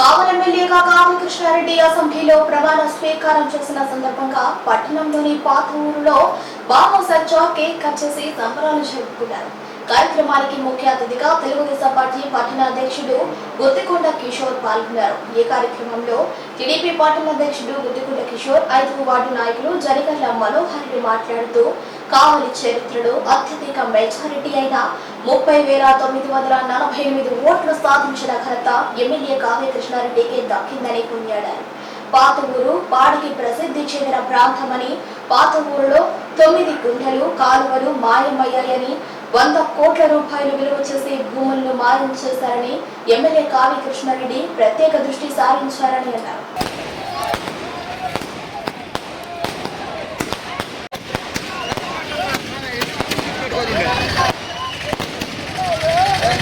కావలి ఎమ్మెల్యేగా కావలి కృష్ణారెడ్డి అసెంబ్లీలో ప్రమాణ స్వీకారం చేసిన సందర్భంగా పట్టణంలోని పాత ఊరులో బామోసచ్చో కేక్ కట్ చేసి సంబరాలు జరుపుకున్నారు. కార్యక్రమానికి ముఖ్య అతిథిగా తెలుగుదేశం పార్టీ పట్టణ అధ్యక్షుడు గుత్తికొండ కిషోర్ పాల్గొన్నారు. ఈ కార్యక్రమంలో టీడీపీ పట్టణ అధ్యక్షుడు గుత్తికొండ కిషోర్ ఐదు వార్డు నాయకులు జరిగల్ల మనోహర్ మాట్లాడుతూ కావలి చరిత్రలో అత్యధిక మెజారిటీ అయిన ముప్పై వేల తొమ్మిది వందల నలభై ఎనిమిది ఓట్లు సాధించిన ఘనత ఎమ్మెల్యే కావ్య కృష్ణారెడ్డికి దక్కిందని కొనియాడారు. పాత ఊరు పాడికి ప్రసిద్ధి చెందిన ప్రాంతమని పాత ఊరిలో తొమ్మిది గుండెలు కాలువలు మాయమయ్యాయని వంద కోట్ల రూపాయలు విలువ చేసే భూములను మాయం చేశారని ఎమ్మెల్యే కావ్య కృష్ణారెడ్డి ప్రత్యేక దృష్టి సారించారని అన్నారు.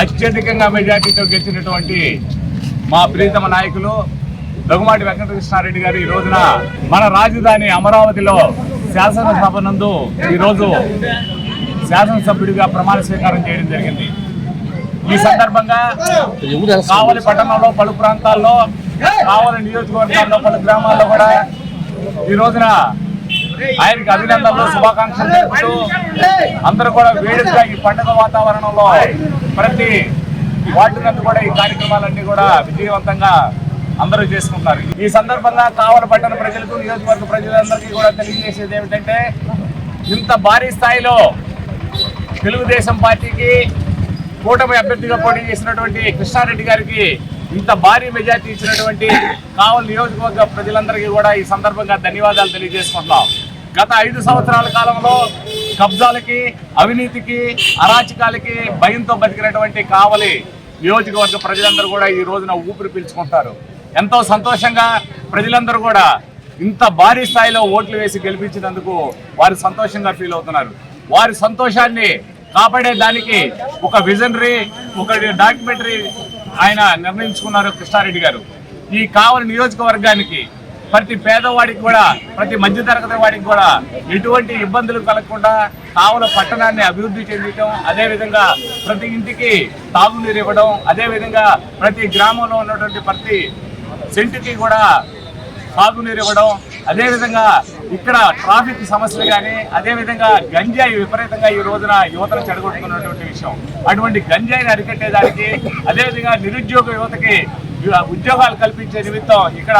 అత్యధికంగా మెజార్టీతో గెలిచినటువంటి మా ప్రీతమ నాయకులు దగ్గుమాటి వెంకటకృష్ణారెడ్డి గారు ఈ రోజున మన రాజధాని అమరావతిలో శాసనసభ నందు ఈరోజు శాసనసభ్యుడిగా ప్రమాణ స్వీకారం చేయడం జరిగింది. ఈ సందర్భంగా కావలి పట్టణంలో పలు ప్రాంతాల్లో కావలి నియోజకవర్గాల్లో పలు గ్రామాల్లో కూడా ఈ రోజున ఆయనకి అభినందనలు శుభాకాంక్షలు తెలుపుతూ అందరూ కూడా వేడుకగా ఈ పండుగ వాతావరణంలో ప్రతి వార్డు కూడా ఈ కార్యక్రమాలన్నీ కూడా విజయవంతంగా అందరూ చేసుకుంటారు ఈ సందర్భంగా కావల పట్టణ ప్రజలకు నియోజకవర్గ ప్రజలందరికీ కూడా తెలియజేసేది ఏమిటంటే ఇంత భారీ స్థాయిలో తెలుగుదేశం పార్టీకి కూటమి అభ్యర్థిగా పోటీ చేసినటువంటి కృష్ణారెడ్డి గారికి ఇంత భారీ మెజార్టీ ఇచ్చినటువంటి కావలి నియోజకవర్గ ప్రజలందరికీ కూడా ఈ సందర్భంగా ధన్యవాదాలు తెలియజేసుకుంటున్నాం. గత ఐదు సంవత్సరాల కాలంలో కబ్జాలకి అవినీతికి అరాచకాలకి భయంతో బతికినటువంటి కావలి నియోజకవర్గ ప్రజలందరూ కూడా ఈ రోజున ఊపిరి పీల్చుకుంటారు. ఎంతో సంతోషంగా ప్రజలందరూ కూడా ఇంత భారీ స్థాయిలో ఓట్లు వేసి గెలిపించినందుకు వారు సంతోషంగా ఫీల్ అవుతున్నారు. వారి సంతోషాన్ని కాపాడే దానికి ఒక విజనరీ ఒక డాక్యుమెంటరీ ఆయన నిర్ణయించుకున్నారు కృష్ణారెడ్డి గారు. ఈ కావలి నియోజకవర్గానికి ప్రతి పేదవాడికి కూడా ప్రతి మధ్యతరగతి వాడికి కూడా ఎటువంటి ఇబ్బందులు కలగకుండా కావుల పట్టణాన్ని అభివృద్ధి చెందడం అదేవిధంగా ప్రతి ఇంటికి తాగునీరు ఇవ్వడం అదేవిధంగా ప్రతి గ్రామంలో ఉన్నటువంటి ప్రతి సెంటుకి కూడా తాగునీరు ఇవ్వడం అదేవిధంగా ఇక్కడ ట్రాఫిక్ సమస్యలు కానీ అదేవిధంగా గంజాయి విపరీతంగా ఈ రోజున యువతను చెడగొట్టుకున్నటువంటి విషయం. అటువంటి గంజాయిని అరికట్టేదానికి అదేవిధంగా నిరుద్యోగ యువతకి ఉద్యోగాలు కల్పించే నిమిత్తం ఇక్కడ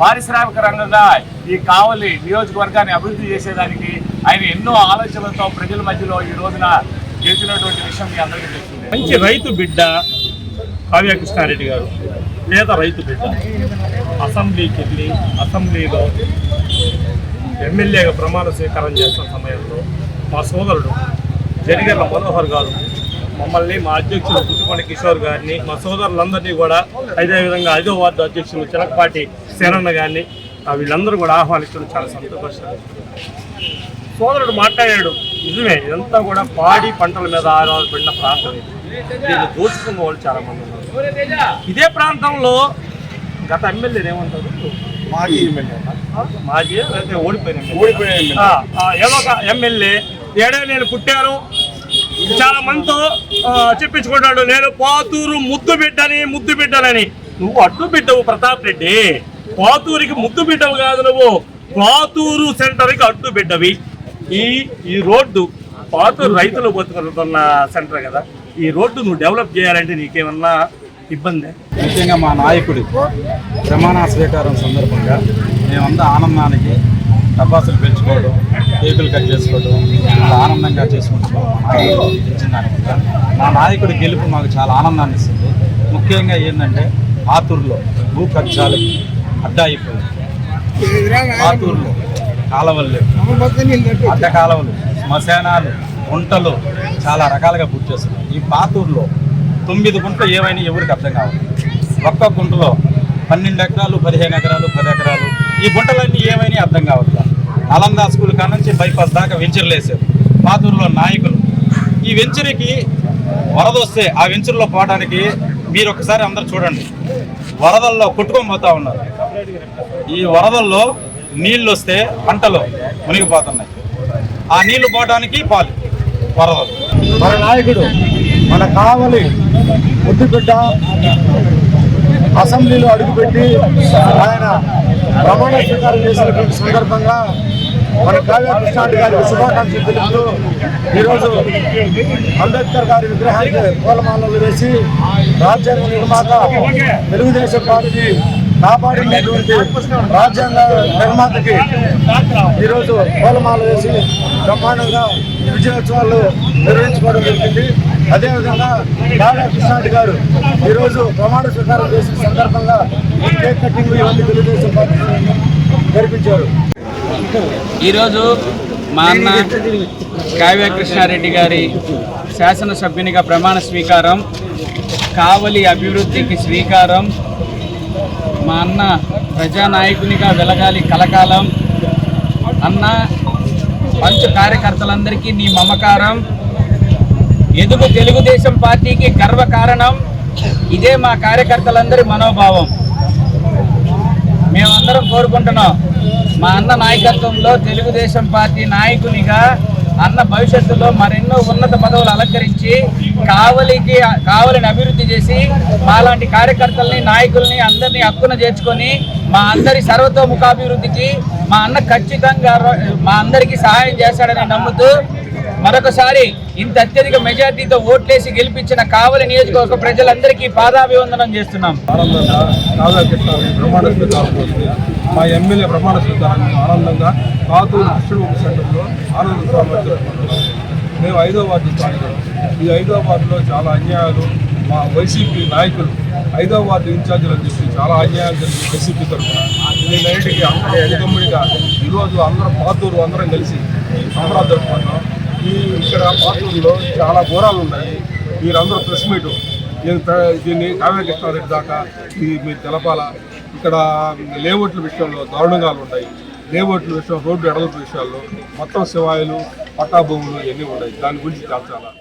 పారిశ్రామిక రంగంగా ఈ కావలి నియోజకవర్గాన్ని అభివృద్ధి చేసేదానికి ఆయన ఎన్నో ఆలోచనలతో ప్రజల మధ్యలో ఈ రోజున గెలిచినటువంటి విషయం మీ అందరికీ తెలిసిందే. మంచి రైతు బిడ్డ కావ్యకృష్ణారెడ్డి గారు పేద రైతు బిడ్డ. అసెంబ్లీకి వెళ్ళి అసెంబ్లీలో ఎమ్మెల్యేగా ప్రమాణ స్వీకారం చేస్తున్న సమయంలో మా సోదరుడు జరిగల మనోహర్ గారు మమ్మల్ని మా అధ్యక్షులు గుట్టుకొండ కిషోర్ గారిని మా సోదరులందరినీ కూడా అదేవిధంగా ఐదో వార్డు అధ్యక్షులు చిలకపాటి శరణ్ గారిని వీళ్ళందరూ కూడా ఆహ్వానించడం చాలా సంతోషంగా సోదరుడు మాట్లాడాడు నిజమే ఇదంతా కూడా పాడి పంటల మీద ఆధారపడిన ప్రాంతం దీన్ని దోచుకున్న వాళ్ళు చాలా మంది ఉన్నారు. ఇదే ప్రాంతంలో గత ఎమ్మెల్యే ఏమంటారు? మాజీ ఎమ్మెల్యే. మాజీ ఓడిపోయిన ఓడిపోయిన ఏదో ఒక ఎమ్మెల్యే ఏడే నేను పుట్టాను చాలా మందితో చెప్పించుకుంటాడు. నేను పాతూరు ముద్దు బిడ్డని ముద్దు బిడ్డనని నువ్వు అడ్డు బిడ్డవు ప్రతాప్ రెడ్డి. పాతూరికి ముద్దు బిడ్డవు కాదు నువ్వు. పాతూరు సెంటర్కి అడ్డు బిడ్డవి. ఈ ఈ రోడ్డు పాతూరు రైతులు బతుకుతున్న సెంటర్ కదా. ఈ రోడ్డు నువ్వు డెవలప్ చేయాలంటే నీకేమన్నా ఇబ్బంది? ముఖ్యంగా మా నాయకుడు ప్రమాణ స్వీకారం సందర్భంగా మేమంతా ఆనందానికి టపాసులు పెంచుకోవడం కేకులు కట్ చేసుకోవడం ఆనందంగా చేసుకుంటున్నాం. మా నాయకుడు మా నాయకుడి గెలుపు మాకు చాలా ఆనందాన్ని ఇస్తుంది. ముఖ్యంగా ఏంటంటే ఆతూరులో భూ కబ్జాలు అడ్డా అయిపోయింది ఆతూరులో కాలవలు లేవు. అడ్డ కాలవలు శ్మశానాలు గుంటలు చాలా రకాలుగా పూర్తి చేస్తున్నాయి. ఈ పాతూరులో తొమ్మిది గుంటలు ఏమైనా ఎవరికి అర్థం కావాలి ఒక్క గుంటలో పన్నెండు ఎకరాలు పదిహేను ఎకరాలు పది ఎకరాలు. ఈ గుంటలన్నీ ఏమైనా అర్థం కావట్లా? అలందా స్కూల్ కాడ నుంచి బైపాస్ దాకా వెంచర్లు వేసారు పాతూరులో నాయకులు. ఈ వెంచర్కి వరద వస్తే ఆ వెంచర్లో పోవడానికి మీరు ఒకసారి అందరు చూడండి. వరదల్లో కొట్టుకొని పోతా ఉన్నారు. ఈ వరదల్లో నీళ్ళు వస్తే పంటలు మునిగిపోతున్నాయి. ఆ నీళ్ళు పోవడానికి పాలు వరదలు. మన నాయకుడు మన కావలి ముద్దుబిడ్డ అసెంబ్లీలో అడుగుపెట్టి ఆయన ప్రమాణ స్వీకారం చేసినటువంటి సందర్భంగా మన కావ్య కృష్ణారెడ్డి గారికి శుభాకాంక్షలు తెలుపుతూ ఈరోజు అంబేద్కర్ గారి విగ్రహానికి పూలమాలలు వేసి రాజ్యాంగ నిర్మాత తెలుగుదేశం పార్టీ కాపాడినటువంటి రాజ్యాంగ నిర్మాతకి ఈరోజు పూలమాల వేసి బ్రహ్మాండంగా విజయోత్సవాలు నిర్వహించుకోవడం జరిగింది. అదేవిధంగా కాళా కృష్ణారెడ్డి గారు ఈరోజు ప్రమాణ స్వీకారం చేసిన సందర్భంగా కేక్ కటింగ్ ఇవన్నీ తెలుగుదేశం పార్టీ జరిపించారు. ఈరోజు మా అన్న కావ్య కృష్ణారెడ్డి గారి శాసనసభ్యునిగా ప్రమాణ స్వీకారం కావలి అభివృద్ధికి శ్రీకారం మా అన్న ప్రజానాయకునిగా వెలగాలి కలకాలం అన్న పంచ కార్యకర్తలందరికీ నీ మమకారం ఎదుగు తెలుగుదేశం పార్టీకి గర్వకారణం ఇదే మా కార్యకర్తలందరి మనోభావం. మేమందరం కోరుకుంటున్నాం. మా అన్న నాయకత్వంలో తెలుగుదేశం పార్టీ నాయకునిగా అన్న భవిష్యత్తులో మరెన్నో ఉన్నత పదవులు అలంకరించి కావలికి కావలిని అభివృద్ధి చేసి మాలాంటి కార్యకర్తల్ని నాయకుల్ని అందరినీ హక్కున చేర్చుకొని మా అందరి సర్వతోముఖాభివృద్ధికి మా అన్న ఖచ్చితంగా మా అందరికీ సహాయం చేస్తాడని నమ్ముతూ మరొకసారి ఇంత అత్యధిక మెజార్టీతో ఓట్లేసి గెలిపించిన కావలి నియోజకవర్గ ప్రజలందరికీ పాదాభివందనం చేస్తున్నాం. మా ఎమ్మెల్యే ప్రమాణ స్వీకారాన్ని ఆనందంగా కాతూరు కృష్ణుడు సెంటర్లో ఆనంద స్వామి మేము ఐదో వార్డు స్థానికులు ఈ ఐదో వార్డులో చాలా అన్యాయాలు. మా వైసీపీ నాయకులు ఐదో వార్డు ఇన్ఛార్జీలు అని చెప్పి చాలా అన్యాయాలు జరిగి వైసీపీ తరఫున. నేనైటికి అందరూ ఉదమ్ముడిగా ఈరోజు అందరం పాతూరు అందరం కలిసి సంబరాలు జరుపుకుంటున్నాం. ఈ ఇక్కడ పాతూరులో చాలా ఘోరాలు ఉన్నాయి. మీరందరూ ప్రెస్ మీటు. నేను దీన్ని కావ్య కృష్ణారెడ్డి దాకా ఇది మీరు తెలపాలా ఇక్కడ లేఅవుట్ల విషయంలో దారుణంగాలు ఉన్నాయి. లేఅవుట్ల విషయం రోడ్డు ఎడలపు విషయాల్లో మొత్తం శివాయిలు పట్టా భూములు ఇవన్నీ ఉన్నాయి. దాని గురించి చాలా